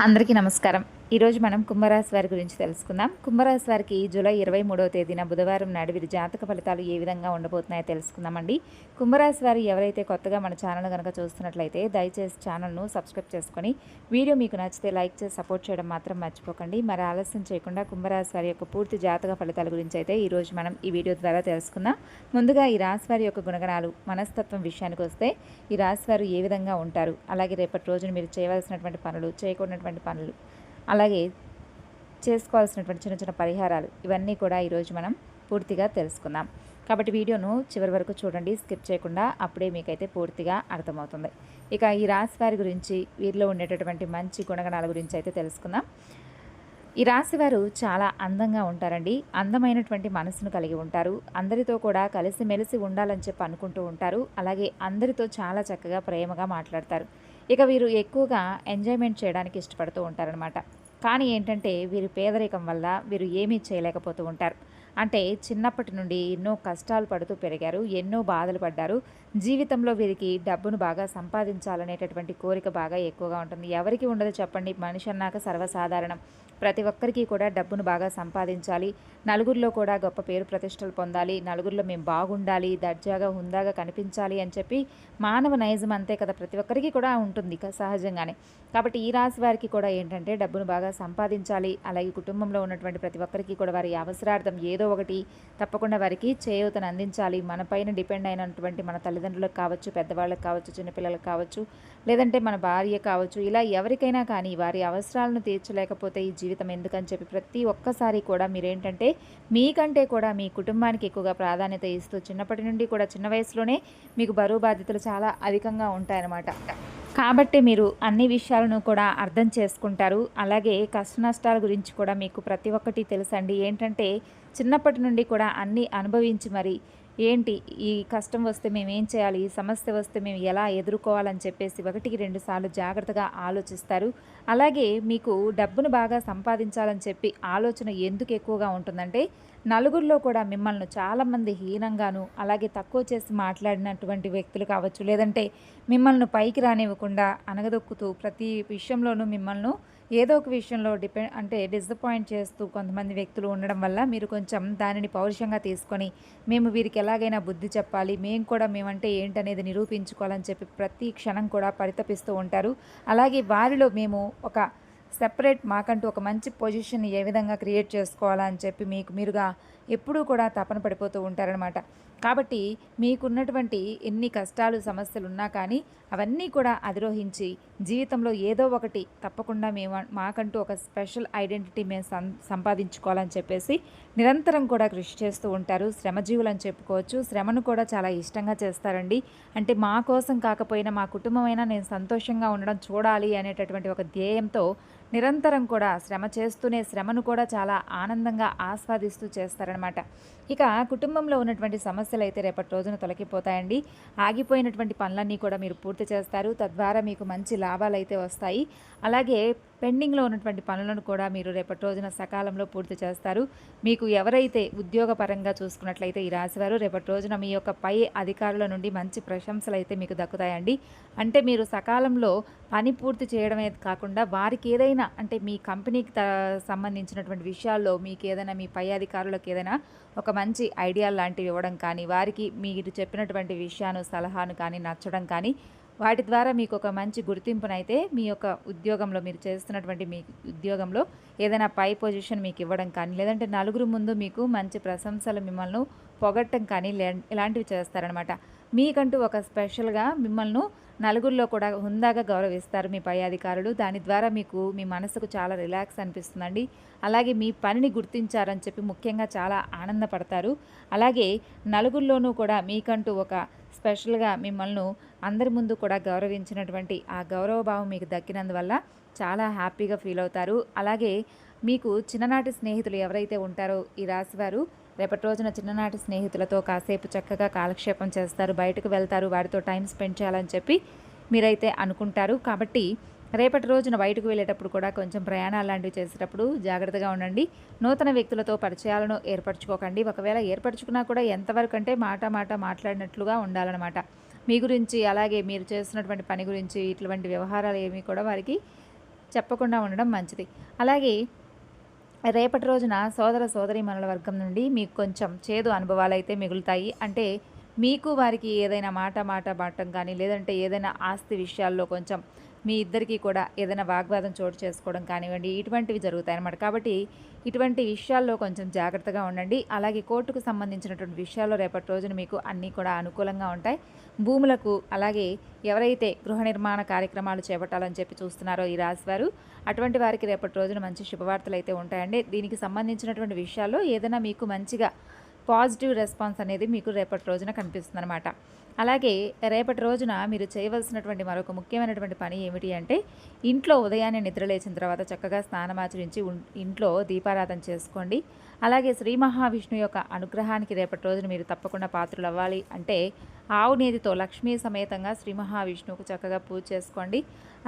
అందరికీ నమస్కారం. ఈరోజు మనం కుంభరాశి వారి గురించి తెలుసుకుందాం. కుంభరాశి వారికి జూలై ఇరవై మూడవ తేదీన బుధవారం నాడు వీరి జాతక ఫలితాలు ఏ విధంగా ఉండబోతున్నాయో తెలుసుకుందామండి. కుంభరాశి వారు ఎవరైతే కొత్తగా మన ఛానల్ కనుక చూస్తున్నట్లయితే దయచేసి ఛానల్ను సబ్స్క్రైబ్ చేసుకొని వీడియో మీకు నచ్చితే లైక్ చేసి సపోర్ట్ చేయడం మాత్రం మర్చిపోకండి. మరి ఆలస్యం చేయకుండా కుంభరాశి వారి యొక్క పూర్తి జాతక ఫలితాల గురించి అయితే ఈరోజు మనం ఈ వీడియో ద్వారా తెలుసుకుందాం. ముందుగా ఈ రాశి వారి యొక్క గుణగణాలు మనస్తత్వం విషయానికి వస్తే ఈ రాశి వారు ఏ విధంగా ఉంటారు? అలాగే రేపటి రోజున మీరు చేయవలసినటువంటి పనులు చేయకూడనటువంటి పనులు అలాగే చేసుకోవాల్సినటువంటి చిన్న చిన్న పరిహారాలు ఇవన్నీ కూడా ఈరోజు మనం పూర్తిగా తెలుసుకుందాం. కాబట్టి వీడియోను చివరి వరకు చూడండి స్కిప్ చేయకుండా అప్పుడే మీకైతే పూర్తిగా అర్థమవుతుంది. ఇక ఈ రాశి వారి గురించి వీరిలో ఉండేటటువంటి మంచి గుణగణాల గురించి అయితే తెలుసుకుందాం. ఈ రాశి వారు చాలా అందంగా ఉంటారండి. అందమైనటువంటి మనసును కలిగి ఉంటారు. అందరితో కూడా కలిసిమెలిసి ఉండాలని చెప్పి అనుకుంటూ ఉంటారు. అలాగే అందరితో చాలా చక్కగా ప్రేమగా మాట్లాడతారు. ఇక వీరు ఎక్కువగా ఎంజాయ్మెంట్ చేయడానికి ఇష్టపడుతూ ఉంటారనమాట కానీ ఏంటంటే వీరి పేదరికం వల్ల వీరు ఏమీ చేయలేకపోతూ ఉంటారు. అంటే చిన్నప్పటి నుండి ఎన్నో కష్టాలు పడుతూ పెరిగారు ఎన్నో బాధలు పడ్డారు. జీవితంలో వీరికి డబ్బును బాగా సంపాదించాలనేటటువంటి కోరిక బాగా ఎక్కువగా ఉంటుంది. ఎవరికి ఉండదు చెప్పండి. మనిషి అన్నాక సర్వసాధారణం. ప్రతి ఒక్కరికి కూడా డబ్బును బాగా సంపాదించాలి. నలుగురిలో కూడా గొప్ప పేరు ప్రతిష్టలు పొందాలి. నలుగురిలో మేము బాగుండాలి దర్జాగా హుందాగా కనిపించాలి అని చెప్పి మానవ నైజం అంతే కదా ప్రతి ఒక్కరికి కూడా ఉంటుంది సహజంగానే. కాబట్టి ఈ రాశి వారికి కూడా ఏంటంటే డబ్బును బాగా సంపాదించాలి. అలాగే కుటుంబంలో ఉన్నటువంటి ప్రతి ఒక్కరికి కూడా వారి అవసరార్థం ఏదో ఒకటి తప్పకుండా వారికి చేయూతను అందించాలి. మనపైన డిపెండ్ అయినటువంటి మన తల్లిదండ్రులకు కావచ్చు పెద్దవాళ్ళకి కావచ్చు చిన్నపిల్లలకు కావచ్చు లేదంటే మన భార్య కావచ్చు ఇలా ఎవరికైనా కానీ వారి అవసరాలను తీర్చలేకపోతే ఈ జీవితం ఎందుకని చెప్పి ప్రతి ఒక్కసారి కూడా మీరేంటంటే మీకంటే కూడా మీ కుటుంబానికి ఎక్కువగా ప్రాధాన్యత ఇస్తూ చిన్నప్పటి నుండి కూడా చిన్న వయసులోనే మీకు బరువు బాధ్యతలు చాలా అధికంగా ఉంటాయన్నమాట. కాబట్టి మీరు అన్ని విషయాలను కూడా అర్థం చేసుకుంటారు. అలాగే కష్ట నష్టాల గురించి కూడా మీకు ప్రతి ఒక్కటి తెలుసండి. ఏంటంటే చిన్నప్పటి నుండి కూడా అన్నీ అనుభవించి మరి ఏంటి ఈ కష్టం వస్తే మేము ఏం చేయాలి? ఈ సమస్య వస్తే మేము ఎలా ఎదుర్కోవాలని చెప్పేసి ఒకటికి రెండు సార్లు జాగ్రత్తగా ఆలోచిస్తారు. అలాగే మీకు డబ్బును బాగా సంపాదించాలని చెప్పి ఆలోచన ఎందుకు ఎక్కువగా ఉంటుందంటే నలుగురిలో కూడా మిమ్మల్ని చాలామంది హీనంగాను అలాగే తక్కువ చేసి మాట్లాడినటువంటి వ్యక్తులు కావచ్చు లేదంటే మిమ్మల్ని పైకి రానివ్వకుండా అనగదొక్కుతూ ప్రతి విషయంలోనూ మిమ్మల్ని ఏదో ఒక విషయంలో డిపెండ్ అంటే డిసప్పాయింట్ చేస్తూ కొంతమంది వ్యక్తులు ఉండడం వల్ల మీరు కొంచెం దానిని పౌరుషంగా తీసుకొని మేము వీరికి ఎలాగైనా బుద్ధి చెప్పాలి మేము కూడా మేమంటే ఏంటనేది నిరూపించుకోవాలని చెప్పి ప్రతి క్షణం కూడా పరితపిస్తూ ఉంటారు. అలాగే వారిలో మేము ఒక సెపరేట్ మాకంటూ ఒక మంచి పొజిషన్ ఏ విధంగా క్రియేట్ చేసుకోవాలని చెప్పి మీకు మీరుగా ఎప్పుడూ కూడా తపన పడిపోతూ ఉంటారనమాట కాబట్టి మీకున్నటువంటి ఎన్ని కష్టాలు సమస్యలు ఉన్నా కానీ అవన్నీ కూడా అధిరోహించి జీవితంలో ఏదో ఒకటి తప్పకుండా మేము మాకంటూ ఒక స్పెషల్ ఐడెంటిటీ మేము సం సంపాదించుకోవాలని చెప్పేసి నిరంతరం కూడా కృషి చేస్తూ ఉంటారు. శ్రమజీవులు అని చెప్పుకోవచ్చు. శ్రమను కూడా చాలా ఇష్టంగా చేస్తారండి. అంటే మా కోసం కాకపోయినా మా కుటుంబమైనా నేను సంతోషంగా ఉండడం చూడాలి అనేటటువంటి ఒక ధ్యేయంతో నిరంతరం కూడా శ్రమ చేస్తూనే శ్రమను కూడా చాలా ఆనందంగా ఆస్వాదిస్తూ చేస్తారనమాట ఇక కుటుంబంలో ఉన్నటువంటి సమస్య సమస్యలు అయితే రేపటి రోజున తొలగిపోతాయండి. ఆగిపోయినటువంటి పనులన్నీ కూడా మీరు పూర్తి చేస్తారు. తద్వారా మీకు మంచి లాభాలు అయితే వస్తాయి. అలాగే పెండింగ్లో ఉన్నటువంటి పనులను కూడా మీరు రేపటి రోజున సకాలంలో పూర్తి చేస్తారు. మీకు ఎవరైతే ఉద్యోగపరంగా చూసుకున్నట్లయితే ఈ రాశివారు రేపటి రోజున మీ యొక్క పై అధికారుల నుండి మంచి ప్రశంసలు అయితే మీకు దక్కుతాయండి. అంటే మీరు సకాలంలో పని పూర్తి చేయడమే కాకుండా వారికి ఏదైనా అంటే మీ కంపెనీకి త సంబంధించినటువంటి విషయాల్లో మీకు ఏదైనా మీ పై అధికారులకు ఏదైనా ఒక మంచి ఐడియా లాంటివి ఇవ్వడం కానీ వారికి మీరు చెప్పినటువంటి విషయాను సలహాను కానీ నచ్చడం కానీ వాటి ద్వారా మీకు ఒక మంచి గుర్తింపునైతే మీ యొక్క ఉద్యోగంలో మీరు చేస్తున్నటువంటి మీ ఉద్యోగంలో ఏదైనా పై పొజిషన్ మీకు ఇవ్వడం కానీ లేదంటే నలుగురు ముందు మీకు మంచి ప్రశంసలు మిమ్మల్ని పొగట్టం కానీ ఇలాంటివి చేస్తారనమాట మీకంటూ ఒక స్పెషల్గా మిమ్మల్ని నలుగురిలో కూడా హుందాగా గౌరవిస్తారు మీ పై అధికారులు. దాని ద్వారా మీకు మీ మనసుకు చాలా రిలాక్స్ అనిపిస్తుందండి. అలాగే మీ పనిని గుర్తించారని చెప్పి ముఖ్యంగా చాలా ఆనందపడతారు. అలాగే నలుగురిలోనూ కూడా మీకంటూ ఒక స్పెషల్గా మిమ్మల్ని అందరి ముందు కూడా గౌరవించినటువంటి ఆ గౌరవభావం మీకు దక్కినందువల్ల చాలా హ్యాపీగా ఫీల్ అవుతారు. అలాగే మీకు చిన్ననాటి స్నేహితులు ఎవరైతే ఉంటారో ఈ రాశివారు రేపటి రోజున చిన్ననాటి స్నేహితులతో కాసేపు చక్కగా కాలక్షేపం చేస్తారు బయటకు వెళ్తారు వారితో టైం స్పెండ్ చేయాలని చెప్పి మీరైతే అనుకుంటారు. కాబట్టి రేపటి రోజున బయటకు వెళ్ళేటప్పుడు కూడా కొంచెం ప్రయాణాలు లాంటివి చేసేటప్పుడు జాగ్రత్తగా ఉండండి. నూతన వ్యక్తులతో పరిచయాలను ఏర్పరచుకోకండి. ఒకవేళ ఏర్పరచుకున్నా కూడా ఎంతవరకు అంటే మాట మాట మాట్లాడినట్లుగా ఉండాలన్నమాట. మీ గురించి అలాగే మీరు చేస్తున్నటువంటి పని గురించి ఇటువంటి వ్యవహారాలు ఏమీ కూడా వారికి చెప్పకుండా ఉండడం మంచిది. అలాగే రేపటి రోజున సోదర సోదరి మనుల వర్గం నుండి మీకు కొంచెం చేదు అనుభవాలు అయితే మిగులుతాయి. అంటే మీకు వారికి ఏదైనా మాట మాట బాటం కానీ లేదంటే ఏదైనా ఆస్తి విషయాల్లో కొంచెం మీ ఇద్దరికీ కూడా ఏదైనా వాగ్వాదం చోటు చేసుకోవడం కానివ్వండి ఇటువంటివి జరుగుతాయి అన్నమాట కాబట్టి ఇటువంటి విషయాల్లో కొంచెం జాగ్రత్తగా ఉండండి. అలాగే కోర్టుకు సంబంధించినటువంటి విషయాల్లో రేపటి రోజున మీకు అన్నీ కూడా అనుకూలంగా ఉంటాయి. భూములకు అలాగే ఎవరైతే గృహ నిర్మాణ కార్యక్రమాలు చేపట్టాలని చెప్పి చూస్తున్నారో ఈ రాశివారు అటువంటి వారికి రేపటి రోజున మంచి శుభవార్తలు అయితే ఉంటాయండి. దీనికి సంబంధించినటువంటి విషయాల్లో ఏదైనా మీకు మంచిగా పాజిటివ్ రెస్పాన్స్ అనేది మీకు రేపటి రోజున కనిపిస్తుంది అనమాట అలాగే రేపటి రోజున మీరు చేయవలసినటువంటి మరొక ముఖ్యమైనటువంటి పని ఏమిటి అంటే ఇంట్లో ఉదయాన్నే నిద్ర లేచిన తర్వాత చక్కగా స్నానమాచరించి ఇంట్లో దీపారాధన చేసుకోండి. అలాగే శ్రీ మహావిష్ణు యొక్క అనుగ్రహానికి రేపటి రోజున మీరు తప్పకుండా పాత్రలు అవ్వాలి అంటే ఆవు నేతితో లక్ష్మీ సమేతంగా శ్రీ మహావిష్ణువుకు చక్కగా పూజ చేసుకోండి.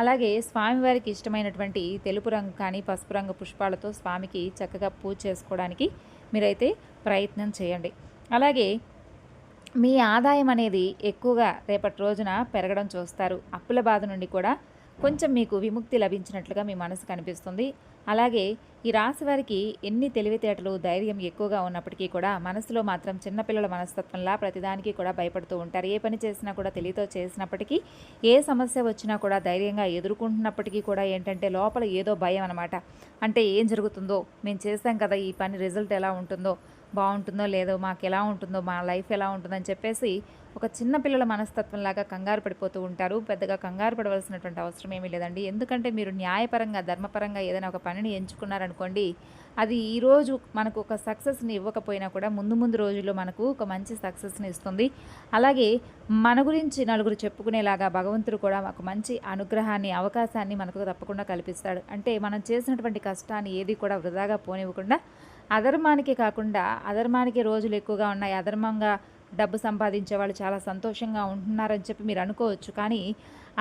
అలాగే స్వామివారికి ఇష్టమైనటువంటి తెలుపు రంగు కానీ పసుపు రంగు పుష్పాలతో స్వామికి చక్కగా పూజ చేసుకోవడానికి మీరైతే ప్రయత్నం చేయండి. అలాగే మీ ఆదాయం అనేది ఎక్కువగా రేపటి రోజున పెరగడం చూస్తారు. అప్పుల బాధ నుండి కూడా కొంచెం మీకు విముక్తి లభించినట్లుగా మీ మనసు కనిపిస్తుంది. అలాగే ఈ రాశి వారికి ఎన్ని తెలివితేటలు ధైర్యం ఎక్కువగా ఉన్నప్పటికీ కూడా మనసులో మాత్రం చిన్నపిల్లల మనస్తత్వంలా ప్రతిదానికి కూడా భయపడుతూ ఉంటారు. ఏ పని చేసినా కూడా తెలివితో చేసినప్పటికీ ఏ సమస్య వచ్చినా కూడా ధైర్యంగా ఎదుర్కొంటున్నప్పటికీ కూడా ఏంటంటే లోపల ఏదో భయం అనమాట అంటే ఏం జరుగుతుందో మేము చేస్తాం కదా ఈ పని రిజల్ట్ ఎలా ఉంటుందో బాగుంటుందో లేదో మాకు ఎలా ఉంటుందో మా లైఫ్ ఎలా ఉంటుందని చెప్పేసి ఒక చిన్న పిల్లల మనస్తత్వంలాగా కంగారు పడిపోతూ ఉంటారు. పెద్దగా కంగారు పడవలసినటువంటి అవసరం ఏమీ లేదండి. ఎందుకంటే మీరు న్యాయపరంగా ధర్మపరంగా ఏదైనా ఒక పనిని ఎంచుకున్నారనుకోండి అది ఈరోజు మనకు ఒక సక్సెస్ని ఇవ్వకపోయినా కూడా ముందు ముందు రోజుల్లో మనకు ఒక మంచి సక్సెస్ని ఇస్తుంది. అలాగే మన గురించి నలుగురు చెప్పుకునేలాగా భగవంతుడు కూడా ఒక మంచి అనుగ్రహాన్ని అవకాశాన్ని మనకు తప్పకుండా కల్పిస్తాడు. అంటే మనం చేసినటువంటి కష్టాన్ని ఏది కూడా వృధాగా పోనివ్వకుండా అధర్మానికి కాకుండా అధర్మానికి రోజులు ఎక్కువగా ఉన్నాయి. అధర్మంగా డబ్బు సంపాదించే వాళ్ళు చాలా సంతోషంగా ఉంటున్నారని చెప్పి మీరు అనుకోవచ్చు. కానీ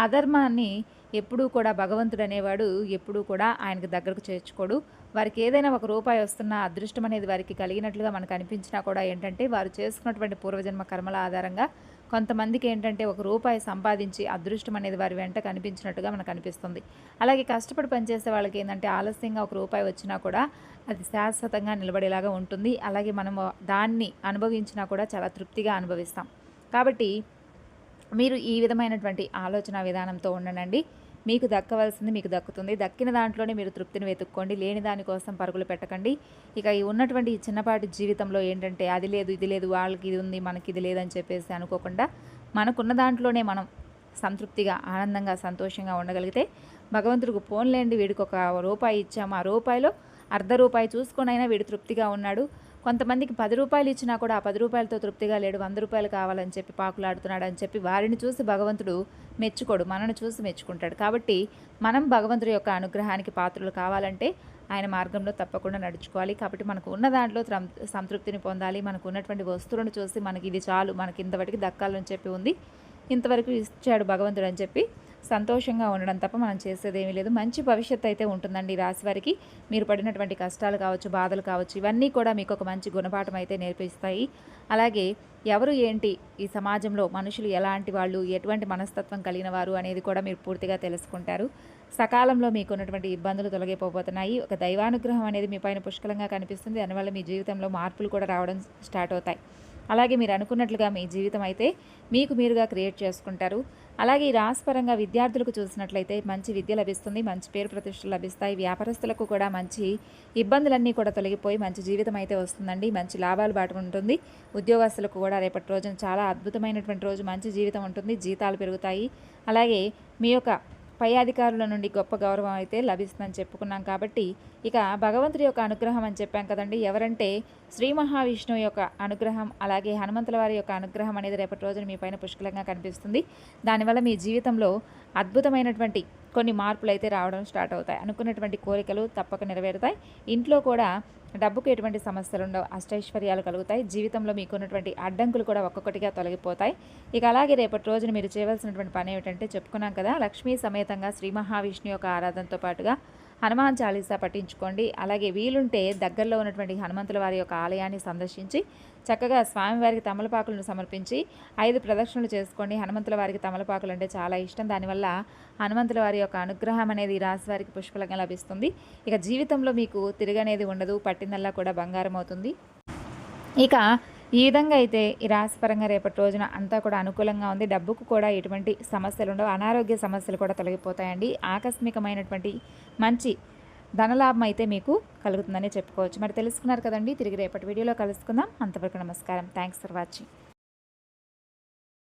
అధర్మాన్ని ఎప్పుడూ కూడా భగవంతుడు అనేవాడు ఎప్పుడూ కూడా ఆయనకు దగ్గరకు చేర్చుకోడు. వారికి ఏదైనా ఒక రూపాయి వస్తున్న అదృష్టం అనేది వారికి కలిగినట్లుగా మనకు అనిపించినా కూడా ఏంటంటే వారు చేసుకున్నటువంటి పూర్వజన్మ కర్మల ఆధారంగా కొంతమందికి ఏంటంటే ఒక రూపాయి సంపాదించి అదృష్టం అనేది వారి వెంట కనిపించినట్టుగా మనకు అనిపిస్తుంది. అలాగే కష్టపడి పనిచేసే వాళ్ళకి ఏంటంటే ఆలస్యంగా ఒక రూపాయి వచ్చినా కూడా అది శాశ్వతంగా నిలబడేలాగా ఉంటుంది. అలాగే మనము దాన్ని అనుభవించినా కూడా చాలా తృప్తిగా అనుభవిస్తాం. కాబట్టి మీరు ఈ విధమైనటువంటి ఆలోచన విధానంతో ఉండనండి మీకు దక్కవలసింది మీకు దక్కుతుంది. దక్కిన దాంట్లోనే మీరు తృప్తిని వెతుక్కోండి. లేని దానికోసం పరుగులు పెట్టకండి. ఇక ఈ ఉన్నటువంటి ఈ చిన్నపాటి జీవితంలో ఏంటంటే అది లేదు ఇది లేదు వాళ్ళకి ఇది ఉంది మనకి ఇది లేదని చెప్పేసి అనుకోకుండా మనకున్న దాంట్లోనే మనం సంతృప్తిగా ఆనందంగా సంతోషంగా ఉండగలిగితే భగవంతుడికి పోన్లేండి వీడికి ఒక రూపాయి ఇచ్చాము. ఆ రూపాయిలో అర్ధ రూపాయి చూసుకొనైనా వీడు తృప్తిగా ఉన్నాడు. కొంతమందికి పది రూపాయలు ఇచ్చినా కూడా ఆ పది రూపాయలతో తృప్తిగా లేడు వంద రూపాయలు కావాలని చెప్పి పాకులాడుతున్నాడు అని చెప్పి వారిని చూసి భగవంతుడు మెచ్చుకోడు మనను చూసి మెచ్చుకుంటాడు. కాబట్టి మనం భగవంతుడి యొక్క అనుగ్రహానికి పాత్రలు కావాలంటే ఆయన మార్గంలో తప్పకుండా నడుచుకోవాలి. కాబట్టి మనకు ఉన్న దాంట్లో సంతృప్తిని పొందాలి. మనకు ఉన్నటువంటి వస్తువులను చూసి మనకి ఇది చాలు మనకి ఇంతవరకు దక్కాలని చెప్పి ఉంది. ఇంతవరకు ఇచ్చాడు భగవంతుడు అని చెప్పి సంతోషంగా ఉండడం తప్ప మనం చేసేది ఏమీ లేదు. మంచి భవిష్యత్తు అయితే ఉంటుందండి రాశి వారికి. మీరు పడినటువంటి కష్టాలు కావచ్చు బాధలు కావచ్చు ఇవన్నీ కూడా మీకు ఒక మంచి గుణపాఠం అయితే నేర్పిస్తాయి. అలాగే ఎవరు ఏంటి ఈ సమాజంలో మనుషులు ఎలాంటి వాళ్ళు ఎటువంటి మనస్తత్వం కలిగిన వారు అనేది కూడా మీరు పూర్తిగా తెలుసుకుంటారు. సకాలంలో మీకు ఉన్నటువంటి ఇబ్బందులు తొలగిపోబోతున్నాయి. ఒక దైవానుగ్రహం అనేది మీ పైన పుష్కలంగా కనిపిస్తుంది. దానివల్ల మీ జీవితంలో మార్పులు కూడా రావడం స్టార్ట్ అవుతాయి. అలాగే మీరు అనుకున్నట్లుగా మీ జీవితం అయితే మీకు మీరుగా క్రియేట్ చేసుకుంటారు. అలాగే ఈ రాసిపరంగా విద్యార్థులకు చూసినట్లయితే మంచి విద్య లభిస్తుంది మంచి పేరు ప్రతిష్టలు లభిస్తాయి వ్యాపారస్తులకు కూడా మంచి ఇబ్బందులన్నీ కూడా తొలగిపోయి మంచి జీవితం అయితే వస్తుందండి మంచి లాభాలు బాటు ఉంటుంది. ఉద్యోగస్తులకు కూడా రేపటి రోజున చాలా అద్భుతమైనటువంటి రోజు మంచి జీవితం ఉంటుంది జీతాలు పెరుగుతాయి. అలాగే మీ యొక్క పై అధికారుల నుండి గొప్ప గౌరవం అయితే లభిస్తుందని చెప్పుకున్నాం కాబట్టి ఇక భగవంతుడి యొక్క అనుగ్రహం అని చెప్పాం కదండి. ఎవరంటే శ్రీ మహావిష్ణువు యొక్క అనుగ్రహం అలాగే హనుమంతుల వారి యొక్క అనుగ్రహం అనేది రేపటి రోజున మీ పైన పుష్కలంగా కనిపిస్తుంది. దానివల్ల మీ జీవితంలో అద్భుతమైనటువంటి కొన్ని మార్పులు అయితే రావడం స్టార్ట్ అవుతాయి. అనుకున్నటువంటి కోరికలు తప్పక నెరవేరుతాయి. ఇంట్లో కూడా డబ్బుకు ఎటువంటి సమస్యలు ఉండవు అష్టైశ్వర్యాలు కలుగుతాయి జీవితంలో మీకు ఉన్నటువంటి అడ్డంకులు కూడా ఒక్కొక్కటిగా తొలగిపోతాయి. ఇక అలాగే రేపటి రోజున మీరు చేయవలసినటువంటి పని ఏమిటంటే చెప్పుకున్నాం కదా లక్ష్మీ సమేతంగా శ్రీ మహావిష్ణు యొక్క ఆరాధనతో పాటుగా హనుమాన్ చాలీసా పఠించుకోండి. అలాగే వీలుంటే దగ్గరలో ఉన్నటువంటి హనుమంతుల వారి యొక్క ఆలయాన్ని సందర్శించి చక్కగా స్వామివారికి తమలపాకులను సమర్పించి ఐదు ప్రదక్షిణలు చేసుకోండి. హనుమంతుల వారికి తమలపాకులు అంటే చాలా ఇష్టం. దానివల్ల హనుమంతుల వారి యొక్క అనుగ్రహం అనేది రాశి వారికి పుష్పలంగా లభిస్తుంది. ఇక జీవితంలో మీకు తిరగనేది ఉండదు పట్టిందల్లా కూడా బంగారం అవుతుంది. ఇక ఈ విధంగా అయితే ఈ రాశిపరంగా రేపటి రోజున అంతా కూడా అనుకూలంగా ఉంది. డబ్బుకు కూడా ఎటువంటి సమస్యలు ఉండవు. అనారోగ్య సమస్యలు కూడా తొలగిపోతాయండి. ఆకస్మికమైనటువంటి మంచి ధనలాభం అయితే మీకు కలుగుతుందని చెప్పుకోవచ్చు. మరి తెలుసుకున్నారు కదండి. తిరిగి రేపటి వీడియోలో కలుసుకుందాం. అంతవరకు నమస్కారం. Thanks for watching